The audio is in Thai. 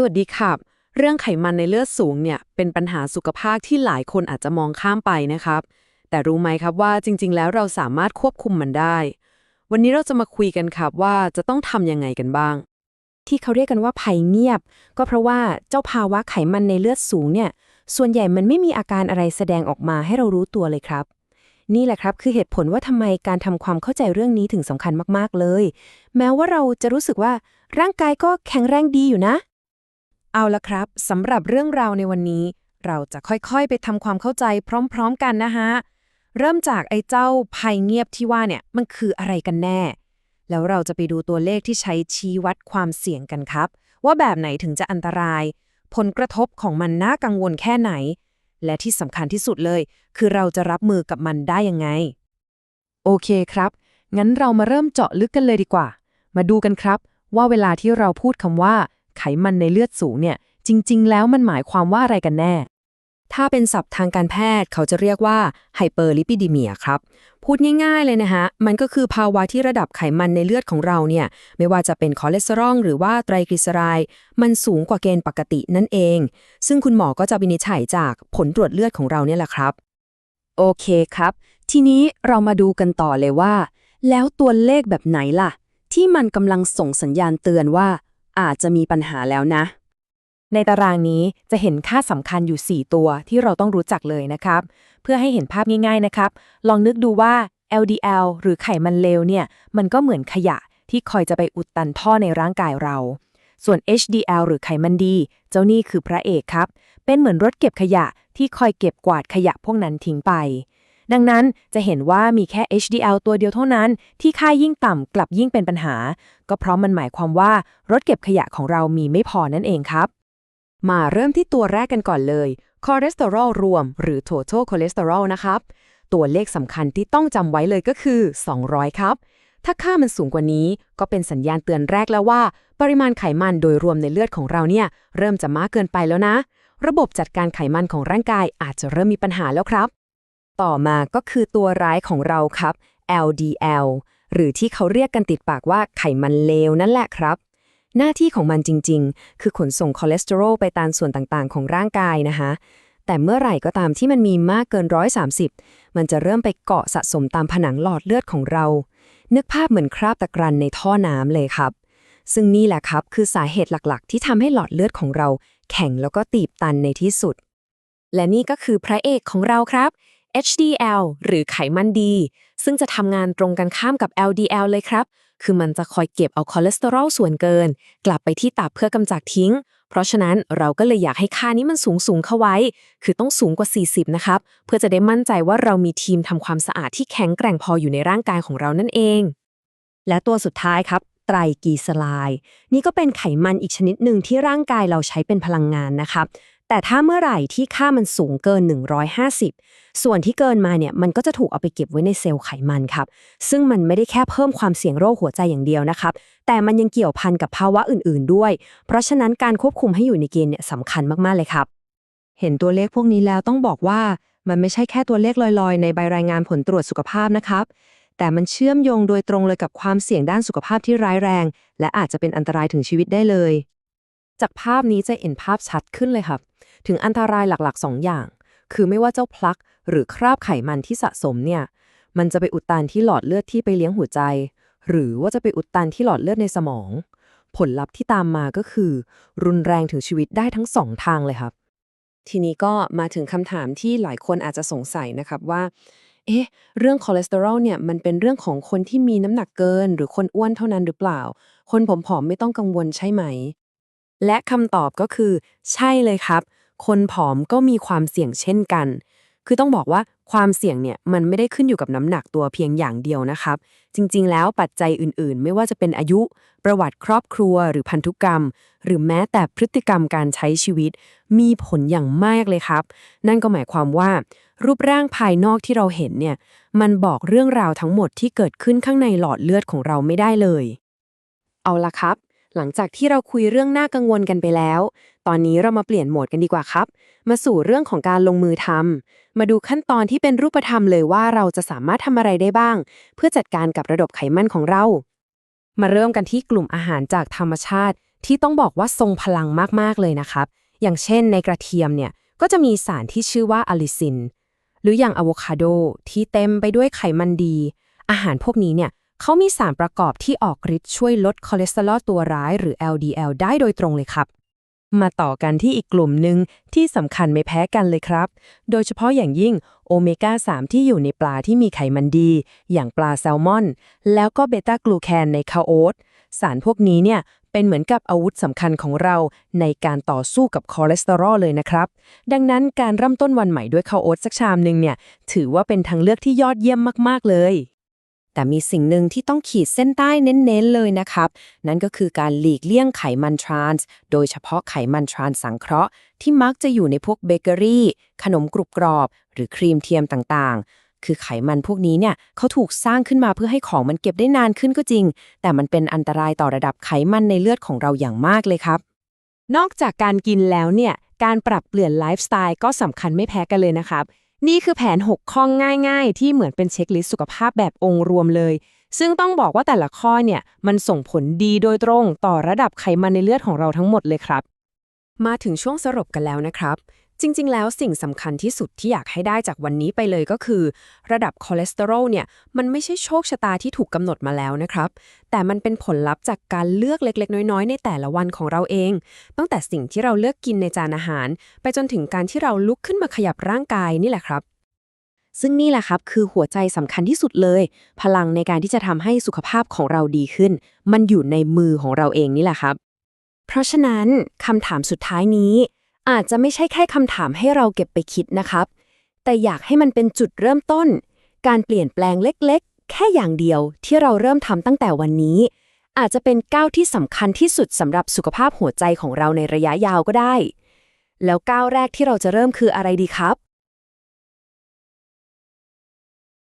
สวัสดีครับ เรื่องไขมันในเลือดสูงเนี่ยเป็นปัญหาสุขภาพที่หลายคนอาจจะมองข้ามไปนะครับ แต่รู้ไหมครับว่าจริง ๆ แล้วเราสามารถควบคุมมันได้ วันนี้เราจะมาคุยกันครับว่าจะต้องทำยังไงกันบ้าง ที่เขาเรียกกันว่าภัยเงียบ ก็เพราะว่าเจ้าภาวะไขมันในเลือดสูงเนี่ยส่วนใหญ่มันไม่มีอาการอะไรแสดงออกมาให้เรารู้ตัวเลยครับนี่แหละครับ คือเหตุผลว่าทำไมการทำความเข้าใจเรื่องนี้ถึงสำคัญมาก ๆ เลย แม้ว่าเราจะรู้สึกว่าร่างกายก็แข็งแรงดีอยู่นะ เอาละครับสำหรับเรื่องราวในวันนี้ เราจะค่อยๆ ไปทำความเข้าใจพร้อมๆกันนะฮะ เริ่มจากไอ้เจ้าภัยเงียบที่ว่าเนี่ยมันคืออะไรกันแน่ แล้วเราจะไปดูตัวเลขที่ใช้ชี้วัดความเสี่ยงกันครับ ว่าแบบไหนถึงจะอันตราย ผลกระทบของมันน่ากังวลแค่ไหน และที่สำคัญที่สุดเลย คือเราจะรับมือกับมันได้ยังไง โอเคครับ งั้นเรามาเริ่มเจาะลึกกันเลยดีกว่า มาดูกันครับ ว่าเวลาที่เราพูดคำว่า ไขมันในเลือดสูงเนี่ย จริง ๆ แล้วมันหมายความว่าอะไรกันแน่ ถ้าเป็นศัพท์ทางการแพทย์เขาจะเรียกว่าไฮเปอร์ลิปิดิเมียครับ พูดง่ายๆเลยนะฮะ มันก็คือภาวะที่ระดับไขมันในเลือดของเราเนี่ย ไม่ว่าจะเป็นคอเลสเตอรอลหรือว่าไตรกลีเซอไรด์มันสูงกว่าเกณฑ์ปกตินั่นเอง ซึ่งคุณหมอก็จะวินิจฉัยจากผลตรวจเลือดของเราเนี่ยแหละครับ โอเคครับ ทีนี้เรามาดูกันต่อเลยว่า แล้วตัวเลขแบบไหนล่ะ ที่มันกำลังส่งสัญญาณเตือนว่า อาจจะมีปัญหาแล้วนะ ในตารางนี้จะเห็นค่าสำคัญอยู่ 4 ตัวที่เราต้องรู้จักเลยนะครับ เพื่อให้เห็นภาพง่ายๆนะครับ ลองนึกดูว่า LDL หรือไขมันเลวเนี่ย มันก็เหมือนขยะที่คอยจะไปอุดตันท่อในร่างกายเรา ส่วน HDL หรือไขมันดี เจ้านี่คือพระเอกครับ เป็นเหมือนรถเก็บขยะที่คอยเก็บกวาดขยะพวกนั้นทิ้งไป ดังนั้นจะเห็นว่ามีแค่ HDL ตัวเดียวเท่านั้น ที่ค่ายิ่งต่ำกลับยิ่งเป็นปัญหา ก็เพราะมันหมายความว่ารถเก็บขยะของเรามีไม่พอนั่นเองครับ มาเริ่มที่ตัวแรกกันก่อนเลยคอเลสเตอรอลรวม หรือ total cholesterol นะครับ ตัวเลขสำคัญที่ต้องจำไว้เลยก็คือ 200 ครับ ถ้าค่ามันสูงกว่านี้ ก็เป็นสัญญาณเตือนแรกแล้วว่า ปริมาณไขมันโดยรวมในเลือดของเราเนี่ย เริ่มจะมากเกินไปแล้วนะ ระบบจัดการไขมันของร่างกายอาจจะเริ่มมีปัญหาแล้วครับ ต่อมาก็คือตัวร้ายของเราครับ LDL หรือที่เขาเรียกกันติดปากว่าไขมันเลวนั่นแหละครับ หน้าที่ของมันจริง ๆ คือขนส่งคอเลสเตอรอลไปตามส่วนต่างๆ ของร่างกายนะคะแต่เมื่อไหร่ก็ตามที่มันมีมากเกิน 130 มันจะเริ่มไปเกาะสะสมตามผนังหลอดเลือดของเรา นึกภาพเหมือนคราบตะกรันในท่อน้ำเลยครับ ซึ่งนี่แหละครับคือสาเหตุหลักๆ ที่ทำให้หลอดเลือดของเรา แข็งแล้วก็ตีบตันในที่สุด และนี่ก็คือพระเอกของเราครับ HDL หรือไขมันดี ซึ่งจะทำงานตรงกันข้ามกับ LDL เลยครับ คือมันจะคอยเก็บเอาคอเลสเตอรอลส่วนเกิน กลับไปที่ตับเพื่อกำจัดทิ้ง เพราะฉะนั้นเราก็เลยอยากให้ค่านี้มันสูงสูงเข้าไว้ คือต้องสูงกว่า 40 นะครับ เพื่อจะได้มั่นใจว่าเรามีทีมทำความสะอาดที่แข็งแกร่งพออยู่ในร่างกายของเรานั่นเอง และตัวสุดท้ายครับไตรกลีเซอไรด์นี่ก็เป็นไขมันอีกชนิดหนึ่งที่ร่างกายเราใช้เป็นพลังงานนะครับ แต่ถ้าเมื่อไหร่ที่ค่ามันสูงเกิน 150 ส่วนที่เกินมาเนี่ยมันก็จะถูกเอาไปเก็บไว้ในเซลล์ไขมันครับ ซึ่งมันไม่ได้แค่เพิ่มความเสี่ยงโรคหัวใจอย่างเดียวนะครับ แต่มันยังเกี่ยวพันกับภาวะอื่นๆ ด้วย เพราะฉะนั้นการควบคุมให้อยู่ในเกณฑ์เนี่ยสำคัญมากๆเลยครับ เห็นตัวเลขพวกนี้แล้วต้องบอกว่ามันไม่ใช่แค่ตัวเลขลอยๆ ในใบรายงานผลตรวจสุขภาพนะครับ แต่มันเชื่อมโยงโดยตรงเลยกับความเสี่ยงด้านสุขภาพที่ร้ายแรง และอาจจะเป็นอันตรายถึงชีวิตได้เลย จากภาพนี้จะเห็นภาพชัดขึ้นเลยครับ ถึงอันตรายหลักๆ 2 อย่าง คือไม่ว่าเจ้าพลักหรือคราบไขมันที่สะสมเนี่ย มันจะไปอุดตันที่หลอดเลือดที่ไปเลี้ยงหัวใจ หรือว่าจะไปอุดตันที่หลอดเลือดในสมอง ผลลัพธ์ที่ตามมาก็คือ รุนแรงถึงชีวิตได้ทั้งสองทางเลยครับ ทีนี้ก็มาถึงคำถามที่หลายคนอาจจะสงสัยนะครับว่า เอ๊ะ เรื่องคอเลสเตอรอลเนี่ยมันเป็นเรื่องของคนที่มีน้ำหนักเกิน หรือคนอ้วนเท่านั้นหรือเปล่า คนผอมไม่ต้องกังวลใช่ไหม และคำตอบก็คือ ใช่เลยครับ คนผอมก็มีความเสี่ยงเช่นกัน คือต้องบอกว่าความเสี่ยงเนี่ยมันไม่ได้ขึ้นอยู่กับน้ำหนักตัวเพียงอย่างเดียวนะครับ จริงๆ แล้วปัจจัยอื่นๆ ไม่ว่าจะเป็นอายุ ประวัติครอบครัว หรือพันธุกรรม หรือแม้แต่พฤติกรรมการใช้ชีวิต มีผลอย่างมากเลยครับ นั่นก็หมายความว่า รูปร่างภายนอกที่เราเห็นเนี่ยมันบอกเรื่องราวทั้งหมดที่เกิดขึ้นข้างในหลอดเลือดของเราไม่ได้เลย เอาละครับ หลังจากที่เราคุยเรื่องน่ากังวลกันไปแล้ว ตอนนี้เรามาเปลี่ยนโหมดกันดีกว่าครับ มาสู่เรื่องของการลงมือทำมาดูขั้นตอนที่เป็นรูปธรรมเลยว่าเราจะสามารถทำอะไรได้บ้าง เพื่อจัดการกับระดับไขมันของเรา มาเริ่มกันที่กลุ่มอาหารจากธรรมชาติ ที่ต้องบอกว่าทรงพลังมากๆเลยนะครับ อย่างเช่นในกระเทียมเนี่ยก็จะมีสารที่ชื่อว่าอะลิซิน หรืออย่างอะโวคาโดที่เต็มไปด้วยไขมันดี อาหารพวกนี้เนี่ย เขามีสารประกอบที่ออกฤทธิ์ช่วยลดคอเลสเตอรอลตัวร้ายหรือ LDL ได้โดยตรงเลยครับ มาต่อกันที่อีกกลุ่มหนึ่งที่สำคัญไม่แพ้กันเลยครับ โดยเฉพาะอย่างยิ่งโอเมก้า 3 ที่อยู่ในปลาที่มีไขมันดี อย่างปลาแซลมอน แล้วก็เบต้ากลูแคนในคาโอ๊ตสารพวกนี้เนี่ยเป็นเหมือนกับอาวุธสำคัญของเราในการต่อสู้กับคอเลสเตอรอลเลยนะครับ ดังนั้นการเริ่มต้นวันใหม่ด้วยข้าวโอ๊ตสักชามหนึ่งเนี่ย ถือว่าเป็นทางเลือกที่ยอดเยี่ยมมาก ๆ เลย แต่มีสิ่งหนึ่งที่ต้องขีดเส้นใต้เน้นๆเลยนะครับ นั่นก็คือการหลีกเลี่ยงไขมันทรานส์ โดยเฉพาะไขมันทรานส์สังเคราะห์ ที่มักจะอยู่ในพวกเบเกอรี่ ขนมกรุบกรอบ หรือครีมเทียมต่างๆคือไขมันพวกนี้เนี่ยเขาถูกสร้างขึ้นมาเพื่อให้ของมันเก็บได้นานขึ้นก็จริง แต่มันเป็นอันตรายต่อระดับไขมันในเลือดของเราอย่างมากเลยครับ นอกจากการกินแล้วเนี่ย การปรับเปลี่ยนไลฟ์สไตล์ก็สำคัญไม่แพ้กันเลยนะครับ นี่คือแผน 6 ข้อง่าย ๆ ที่เหมือนเป็นเช็คลิสต์สุขภาพแบบองค์รวมเลย ซึ่งต้องบอกว่าแต่ละข้อเนี่ยมันส่งผลดีโดยตรงต่อระดับไขมันในเลือดของเราทั้งหมดเลยครับ มาถึงช่วงสรุปกันแล้วนะครับ จริง ๆ แล้วสิ่งสำคัญที่สุดที่อยากให้ได้จากวันนี้ไปเลยก็คือ ระดับคอเลสเตอรอลเนี่ย มันไม่ใช่โชคชะตาที่ถูกกำหนดมาแล้วนะครับ แต่มันเป็นผลลัพธ์จากการเลือกเล็ก ๆ น้อย ๆ ในแต่ละวันของเราเอง ตั้งแต่สิ่งที่เราเลือกกินในจานอาหาร ไปจนถึงการที่เราลุกขึ้นมาขยับร่างกายนี่แหละครับ ซึ่งนี่แหละครับคือหัวใจสำคัญที่สุดเลย พลังในการที่จะทำให้สุขภาพของเราดีขึ้น มันอยู่ในมือของเราเองนี่แหละครับ เพราะฉะนั้นคำถามสุดท้ายนี้ อาจจะไม่ใช่แค่คำถามให้เราเก็บไปคิดนะครับ แต่อยากให้มันเป็นจุดเริ่มต้น การเปลี่ยนแปลงเล็กๆ แค่อย่างเดียวที่เราเริ่มทำตั้งแต่วันนี้ อาจจะเป็นก้าวที่สำคัญที่สุดสำหรับสุขภาพหัวใจของเราในระยะยาวก็ได้ แล้วก้าวแรกที่เราจะเริ่มคืออะไรดีครับ